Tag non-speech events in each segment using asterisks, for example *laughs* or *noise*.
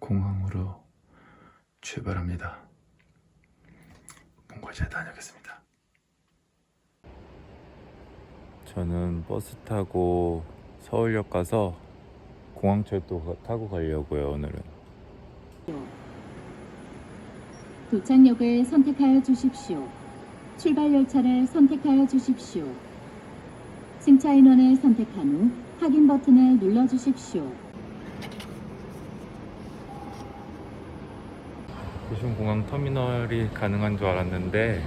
공항으로 출발합니다. 몽골제 다녀오겠습니다. 저는 버스 타고 서울역 가서 공항철도 타고 가려고요 오늘은. 도착역을 선택하여 주십시오. 출발 열차를 선택하여 주십시오. 승차 인원을 선택한 후 확인 버튼을 눌러 주십시오. 도심공항 터미널이 가능한 줄 알았는데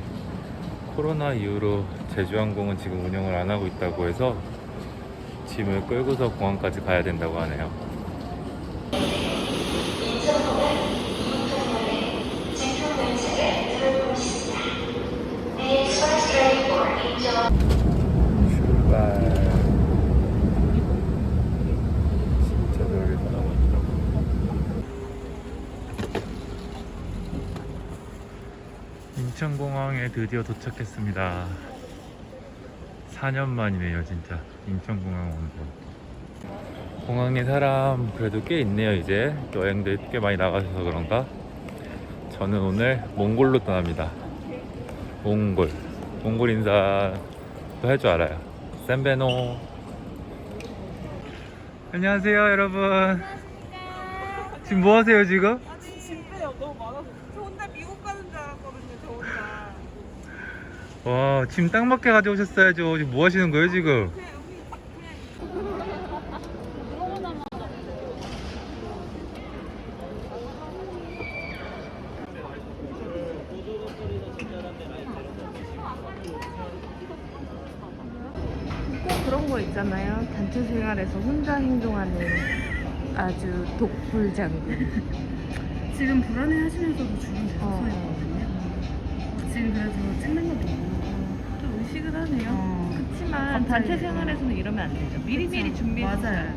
코로나 이후로 제주항공은 지금 운영을 안 하고 있다고 해서 짐을 끌고서 공항까지 가야 된다고 하네요. 출발. 진짜 저기다. 인천공항에 드디어 도착했습니다. 4년 만이네요, 진짜. 인천공항 온 거. 공항에 사람 그래도 꽤 있네요, 이제. 여행들 꽤 많이 나가셔서 그런가? 저는 오늘 몽골로 떠납니다. 몽골. 몽골 인사도 할 줄 알아요. 샌베노. 안녕하세요, 여러분. 지금 뭐 하세요, 지금? 아니 진짜요 너무 많아서 저 혼자 미국 가는 줄 알았거든요 저 혼자 와, 짐 딱 맞게 가져오셨어야죠. 지금 뭐 하시는 거예요, 지금? 꼭 그런 거 있잖아요. 단체 생활에서 혼자 행동하는 아주 독불 장군. 지금 불안해 하시면서도 주는 어. 소리거든요. 지금 그래서 찍는 것도 의식을 하네요. 어. 그렇지만 갑자기. 단체 생활에서는 이러면 안 되죠. 미리미리 준비해서 맞아요.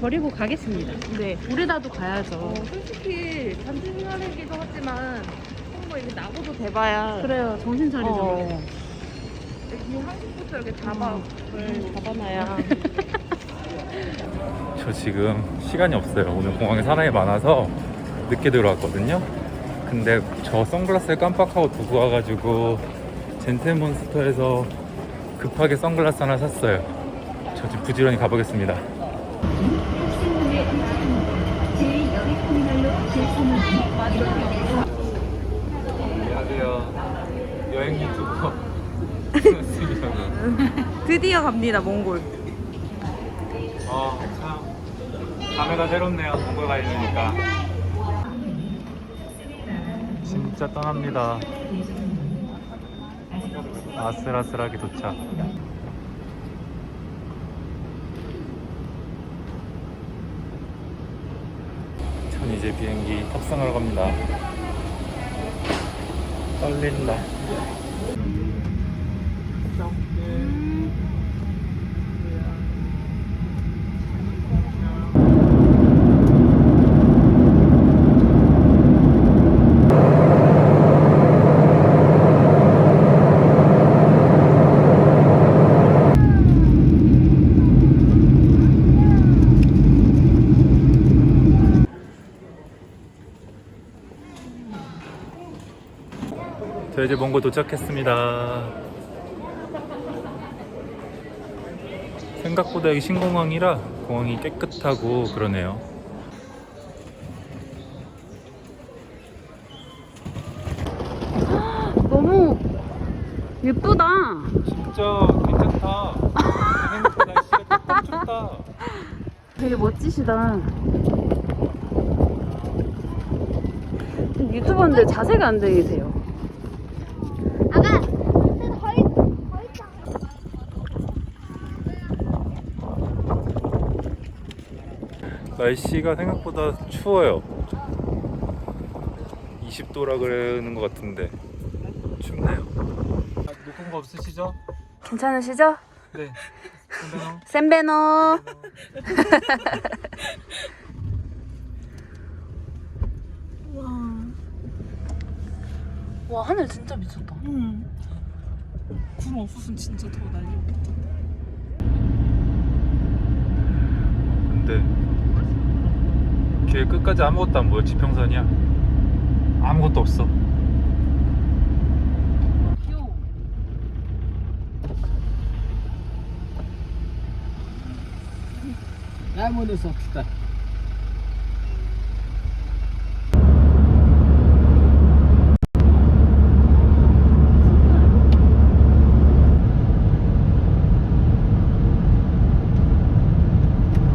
버리고 가겠습니다. 네, 우리나도 가야죠. 어, 솔직히 단체 생활이기도 하지만 한번 이렇게 나고도 돼봐야. 그래요. 정신 차리죠. 어. 이 한국부터 이렇게 잡아, 을 잡아놔야. *laughs* 저 지금 시간이 없어요. 오늘 공항에 사람이 많아서 늦게 들어왔거든요. 근데 저 선글라스를 깜빡하고 두고 와가지고 젠틀몬스터에서 급하게 선글라스 하나 샀어요. 저 지금 부지런히 가보겠습니다. 안녕하세요. 여행 유튜버. *laughs* 드디어 갑니다, 몽골. 어, 참. 감회가 새롭네요. 몽골 가 있으니까. 진짜 떠납니다. 아슬아슬하게 도착. 전 이제 비행기 탑승하러 갑니다. 떨린다. 이제 몽골 도착했습니다. 생각보다 여기 신공항이라 공항이 깨끗하고 그러네요. 너무 예쁘다. 진짜 괜찮다. 생각보다 날씨가 조금 춥다. 되게 멋지시다. 유튜버인데 자세가 안 되세요. 날씨가 생각보다 추워요. 20도라 그러는 것 같은데 춥네요. 녹은 거 없으시죠? 괜찮으시죠? 네. 샌베노. 와 하늘 진짜 미쳤다. 응 구름 없었으면 진짜 더 날리겠다 근데 뒤에 끝까지 아무것도 안 보여. 지평선이야. 아무것도 없어. 나무에서 봅시다.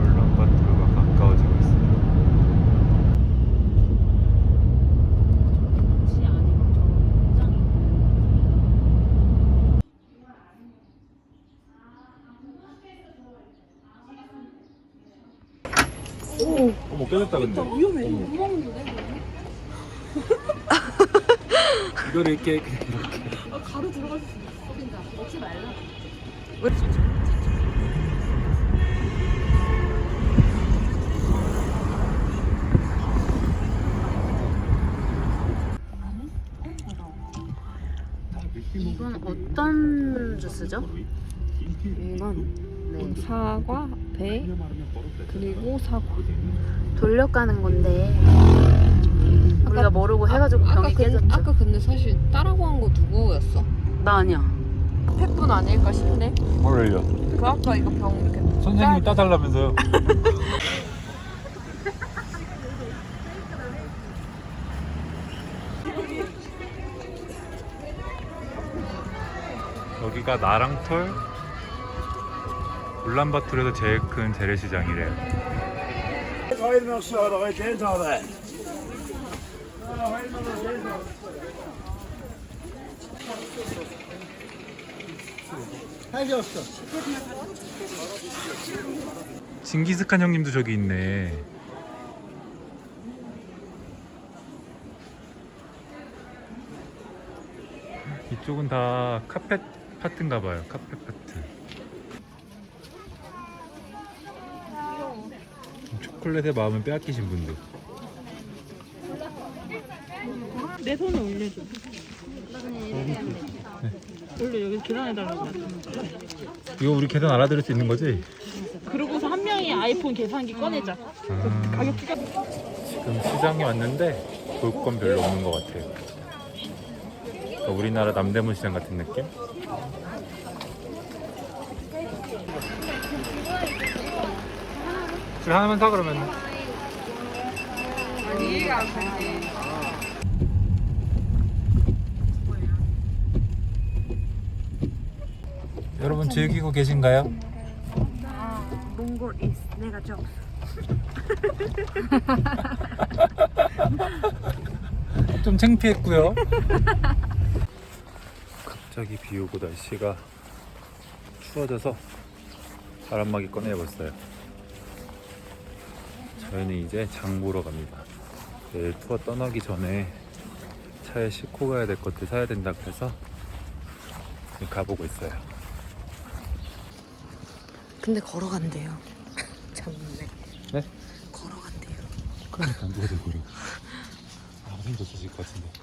울란바토르가 가까워지고 있어요 어머 깨졌다 근데 위험해. 못 먹는데. 이거를 이렇게 아, 가루 들어갈 수 있어. 먹지 말라. 이건 어떤 주스죠? 이건 네. 사과, 배, 그리고 사과. 돌려가는 건데 우리가 모르고 해가지고 병이 깨졌죠. 아까 근데 사실 따라고 한 거 누구였어? 나 아니야. 팩분 아닐까 싶네. 뭘요? 그 아까 이거 병 이렇게 선생님이 따달라면서요 *laughs* 여기가 나랑톨 울란바토르에서 제일 큰 재래시장이래요. 징기스칸 형님도 저기 있네. 이쪽은 다 카펫 파트인가 봐요. 카펫 파트. 초콜릿의 마음을 빼앗기신 분들. 내 손을 올려줘. 올려 여기 계산해달라고. 이거 우리 계산 알아들을 수 있는 거지? 그러고서 한 명이 아이폰 계산기 꺼내자. 아, 가격 비교. 지금 시장에 왔는데 볼 건 별로 없는 것 같아요. 우리나라 남대문 시장 같은 느낌? 술 하나만 사 그러면. 이해가 안 되지. 여러분 즐기고 계신가요? 몽골 is 내가 적. *laughs* 좀 창피했고요. *laughs* 갑자기 비 오고 날씨가 추워져서 바람막이 꺼내봤어요. 저희는 이제 장 보러 갑니다. 내일 투어 떠나기 전에 차에 싣고 가야 될 것들 사야 된다고 해서 가보고 있어요. 근데 걸어간대요. *laughs* 참네. 네? 걸어간대요. 그러니까 누가 들고 그래. 아, 힘도 없으실 것 같은데.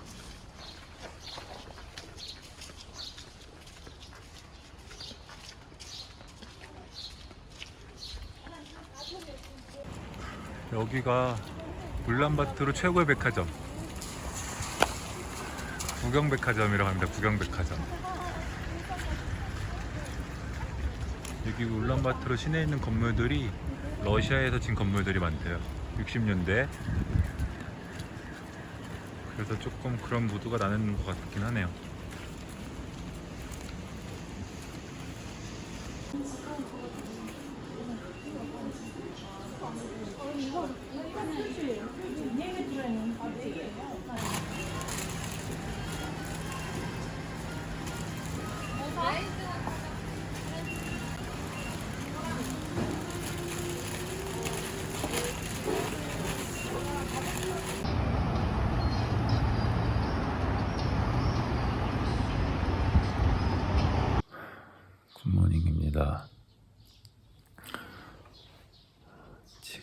여기가 울란바토르 최고의 백화점. 구경백화점이라고 합니다. 구경백화점. 여기 울란바토르 시내에 있는 건물들이 러시아에서 진 건물들이 많대요. 60년대. 그래서 조금 그런 무드가 나는 것 같긴 하네요.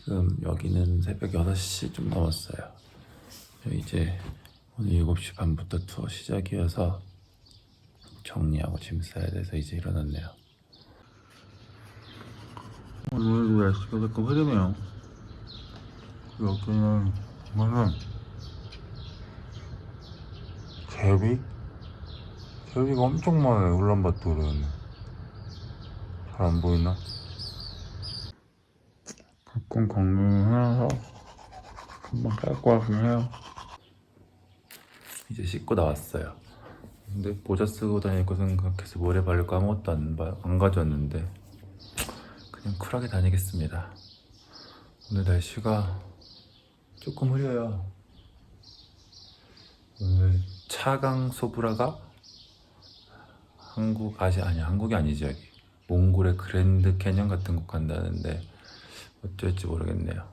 지금 여기는 새벽 6시 좀 넘었어요. 이제 오늘 7시 반부터 투어 시작이어서 정리하고 짐 싸야 돼서 이제 일어났네요. 오늘도 날씨가 조금 흐리네요. 여기는 뭐는 제비? 제비가 엄청 많아요 울란바토르는 잘 안 보이나? 가끔 건강해서 금방 깔고 하긴 해요. 이제 씻고 나왔어요. 근데 모자 쓰고 다닐 거 생각해서 모래 바를 거 아무것도 안, 바- 안 가져왔는데 그냥 쿨하게 다니겠습니다. 오늘 날씨가 조금 흐려요. 오늘 차강 소브라가 한국 아시 아니 한국이 아니지 여기. 몽골의 그랜드 캐년 같은 곳 간다는데 어쩔지 모르겠네요.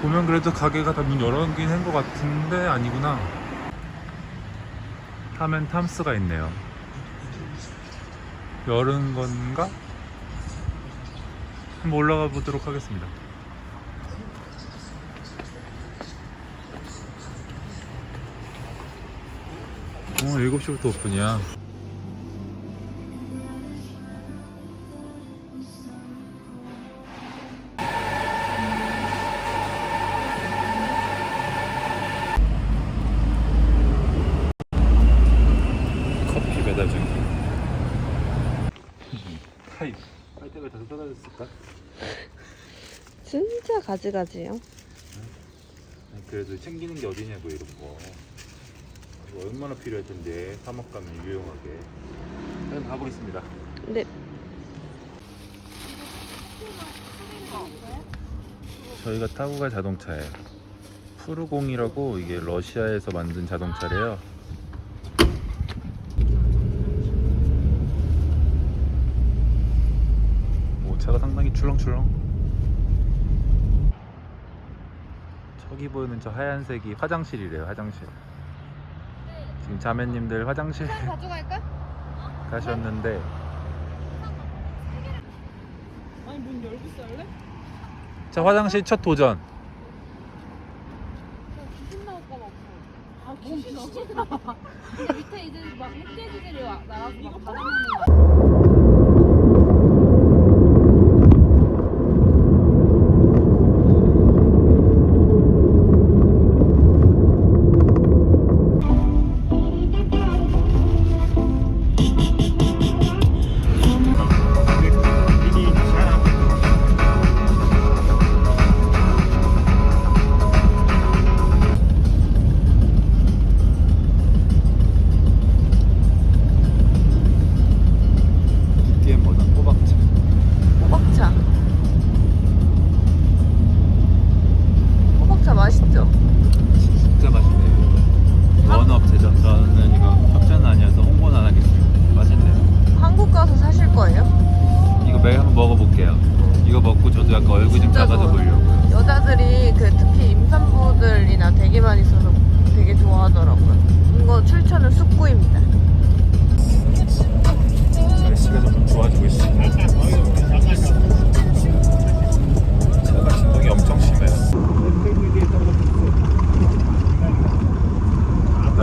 보면 그래도 가게가 다 문 열어긴 한 것 같은데 아니구나. 타면 탐스가 있네요. 열은 건가? 한번 올라가 보도록 하겠습니다. 어, 7시부터 오픈이야. 커피 배달 중. 타입. 빨대가 다 쏟아졌을까? 진짜 가지가지요. 그래도 챙기는 게 어디냐고 거. 얼마나 필요할 텐데 사막 가면 유용하게. 일단 가보겠습니다. 근데 저희가 타고 갈 자동차예요. 푸르공이라고 이게 러시아에서 만든 자동차래요. 오, 차가 상당히 출렁출렁. 저기 보이는 저 하얀색이 화장실이래요, 화장실. 지금 자매님들 화장실 가져갈까? *laughs* 가셨는데 아니 문 열고 있을래? 자 화장실 첫 도전. 귀신 나올까 봐 아, 귀신 나올까 *laughs* 근데 밑에 이제 막 흑돼지들이 와- 나와서 막 받아먹는 거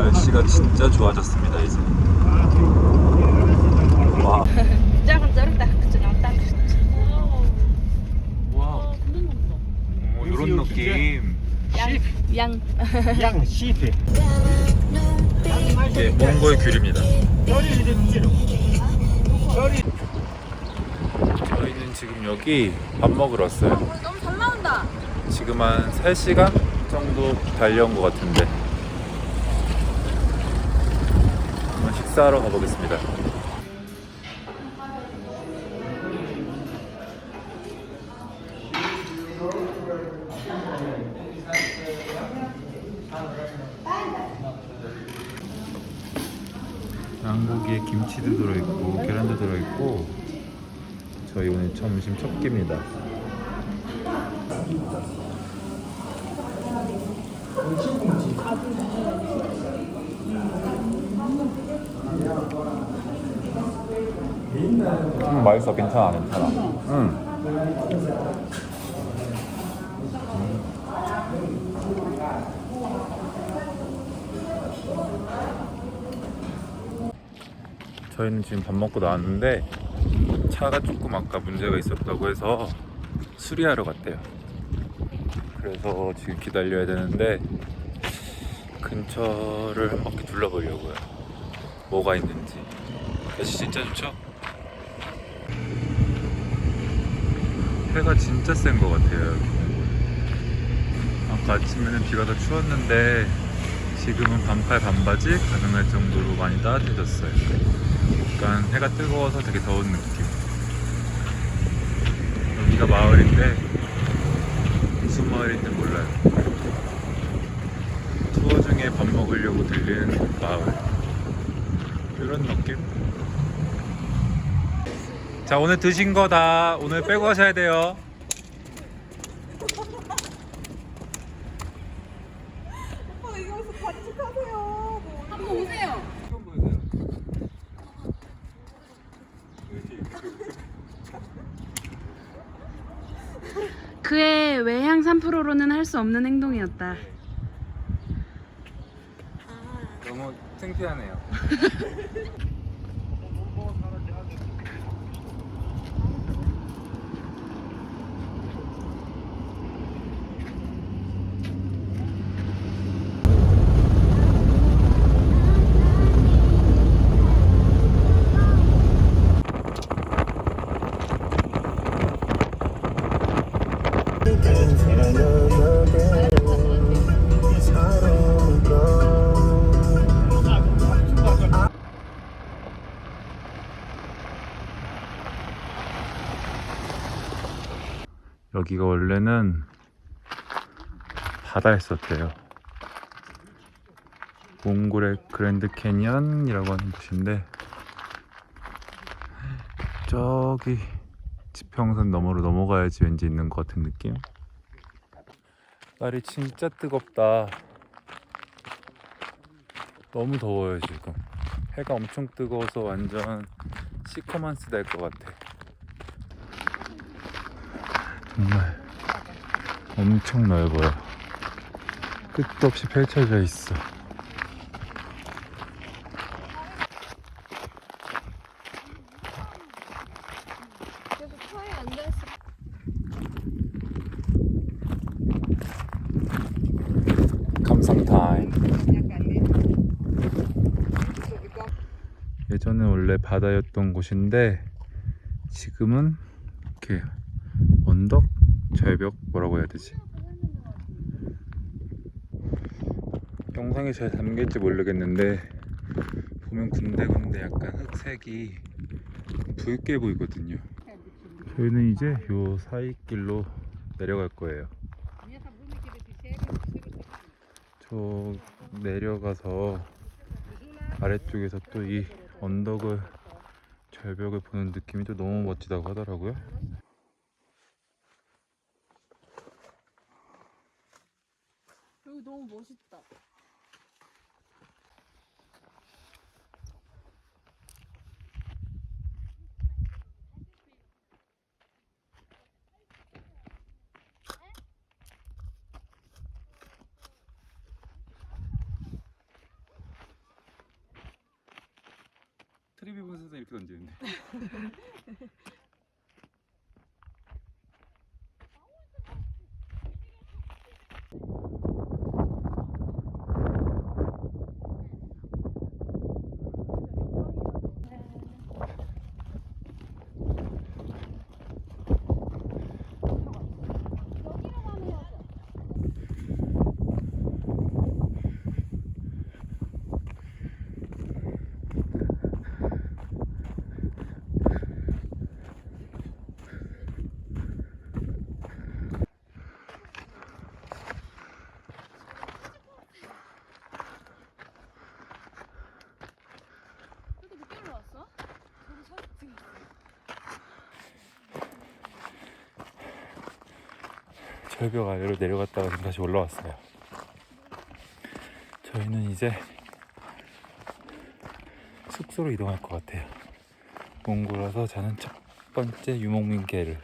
날씨가 진짜 좋아졌습니다 이제. 와. 오, *laughs* 이런 느낌. 양. 양 시페. *laughs* 이게 몽골 귤입니다. 저희는 지금 여기 밥 먹으러 왔어요. 너무 잘 나온다. 지금 한 3시간 정도 달려온 것 같은데 한번 식사하러 가보겠습니다. 양고기에 김치도 들어있고 계란도 들어있고 저희 오늘 점심 첫 끼입니다. 음, 맛있어. 괜찮아 괜찮아. 음. 저희는 지금 밥 먹고 나왔는데 차가 조금 아까 문제가 있었다고 해서 수리하러 갔대요. 그래서 지금 기다려야 되는데 근처를 한 바퀴 둘러보려고요. 뭐가 있는지. 날씨 진짜 좋죠? 해가 진짜 센 것 같아요. 아까 아침에는 비가 더 추웠는데 지금은 반팔 반바지 가능할 정도로 많이 따뜻해졌어요. 약간 해가 뜨거워서 되게 더운 느낌. 여기가 마을인데 무슨 마을인지 몰라요. 투어 중에 밥 먹으려고 들리는 마을. 이런 느낌? 자 오늘 드신 거 다 오늘 빼고 가셔야 돼요. 오빠 이거 무슨 반칙하세요. 뭐. 한번 오세요. 그의 외향 3%로는 할 수 없는 행동이었다. 너무 창피하네요. *laughs* 여기가 원래는 바다였었대요. 몽골의 그랜드 캐니언이라고 하는 곳인데 저기 지평선 너머로 넘어가야지 왠지 있는 것 같은 느낌. 날이 진짜 뜨겁다. 너무 더워요 지금. 해가 엄청 뜨거워서 완전 시커먼스 될 것 같아. 정말 엄청 넓어요. 끝도 없이 펼쳐져 있어. 감상 타임. 예전에 원래 바다였던 곳인데 지금은 이렇게 언덕? 절벽? 뭐라고 해야 되지? 영상에 잘 담길지 모르겠는데 보면 군데군데 약간 흑색이 붉게 보이거든요 저희는 이제 요 사이 길로 내려갈 거예요 저 내려가서 아래쪽에서 또 이 언덕을 절벽을 보는 느낌이 또 너무 멋지다고 하더라고요 여기 너무 멋있다. 트리비 분수도 이렇게 던지는데 *laughs* 절벽 아래로 내려갔다가 다시 올라왔어요. 저희는 이제 숙소로 이동할 것 같아요. 몽골 와서 자는 첫 번째 유목민계를.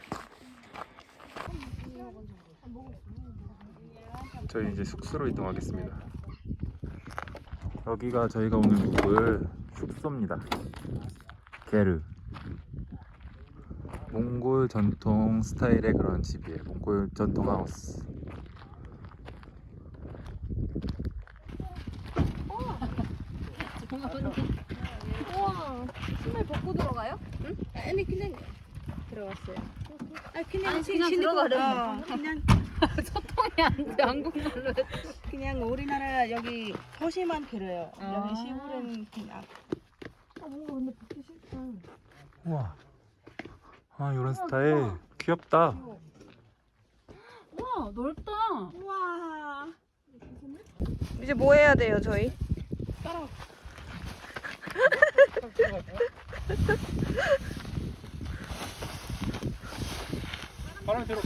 저희 이제 숙소로 이동하겠습니다. 여기가 저희가 오늘 묵을 숙소입니다. 게르 몽골 전통 스타일의 그런 집이에요 몽골 전통 하우스 우와 신발 벗고 들어가요? 아니 그냥 들어갔어요. 아 그냥 아니, 시- 그냥 신고- 들어가려고. 어, 그냥 소통이 안 돼 한국말로 해. 그냥 우리나라 여기 도시만 그래요. 아. 여기 시골은 그냥 우와 아 이런 스타일 귀엽다 우와 넓다 우와. 이제 뭐 해야 돼요, 저희? 바람이 들어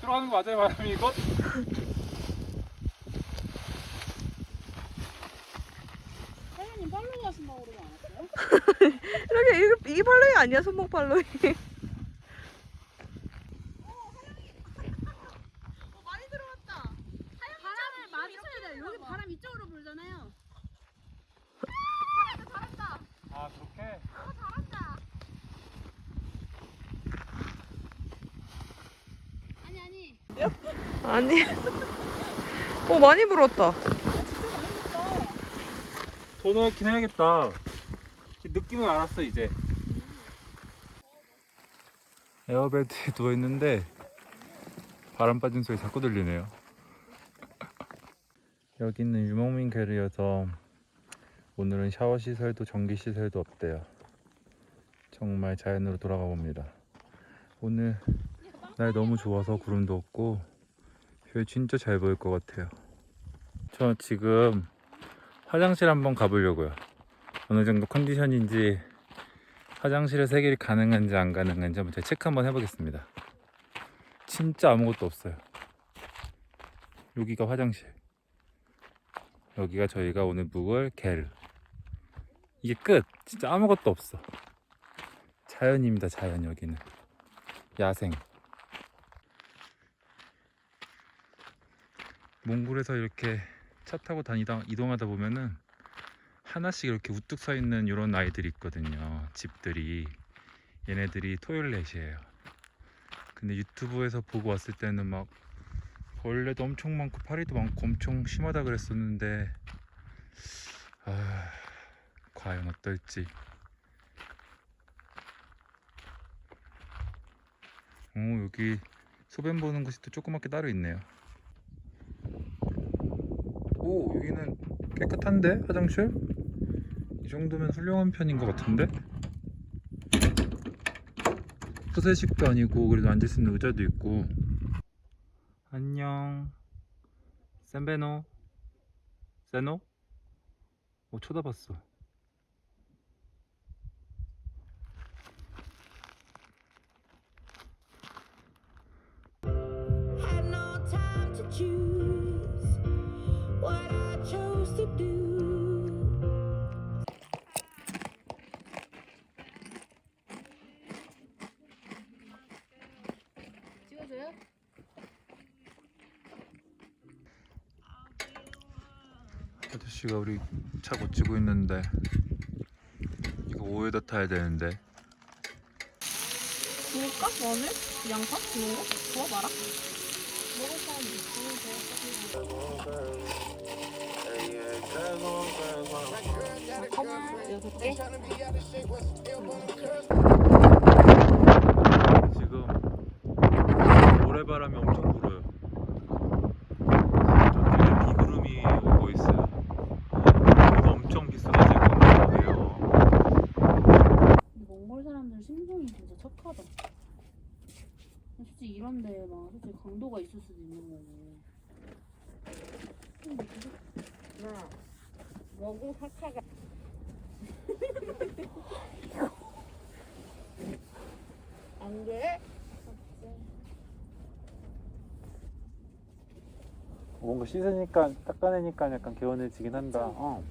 들어가는 거 맞아요 바람이 이거? 사장님 팔로우 하신다고 그러지 않았어요? *laughs* 이렇게 이게, 이게 팔로잉 아니야, 손목 팔로잉. 바람을 많이 쳐야 돼요 여기 바람 이쪽으로 불잖아요. 아 그렇게? 아니 아니. 아니. 어, 많이 불었다. 더 넣긴 해야겠다 느낌은 알았어 이제. 에어벨트에 *laughs* 누워있는데 바람 빠진 소리 자꾸 들리네요. *laughs* 여기는 유목민 게르여서 오늘은 샤워 시설도 전기 시설도 없대요. 정말 자연으로 돌아가 봅니다. 오늘 날 너무 좋아서 구름도 없고 뷰 진짜 잘 보일 것 같아요. 저 지금 화장실 한번 가보려고요. 어느 정도 컨디션인지 화장실에서 해결이 가능한지 안 가능한지 한번 제가 체크 한번 해보겠습니다. 진짜 아무것도 없어요. 여기가 화장실. 여기가 저희가 오늘 묵을 게르. 이게 끝. 진짜 아무것도 없어. 자연입니다. 자연 여기는. 야생. 몽골에서 이렇게 차 타고 다니다 이동하다 보면은 하나씩 이렇게 우뚝 서 있는 이런 아이들이 있거든요. 집들이 얘네들이 토요일렛이에요. 근데 유튜브에서 보고 왔을 때는 막 벌레도 엄청 많고 파리도 많고 엄청 심하다 그랬었는데 아 과연 어떨지. 오 여기 소변 보는 곳이 또 조그맣게 따로 있네요. 오 여기는 깨끗한데 화장실? 이 정도면 훌륭한 편인 것 같은데? 푸세식도 아니고 그래도 앉을 수 있는 의자도 있고. 안녕. 센베노? 세노? 오 쳐다봤어. Had 아저씨가 우리 차 고치고 있는데 이거 오에다 타야 되는데 구울까? 마늘? 양파? 이런 거? 구워봐라 먹을 사람 잠깐만 여섯 개 지금 모래바람이 엄청 불어요. 저쪽에 비구름이 오고 있어요. 비가 엄청 비싸가지고 거예요. 근데 몽골 사람들 심성이 진짜 착하다 솔직히 이런데 막 솔직히 강도가 있을 수도 있는 거고 먹은 사차가 *laughs* 안 돼? 뭔가 씻으니까 닦아내니까 약간 개운해지긴 한다. 어.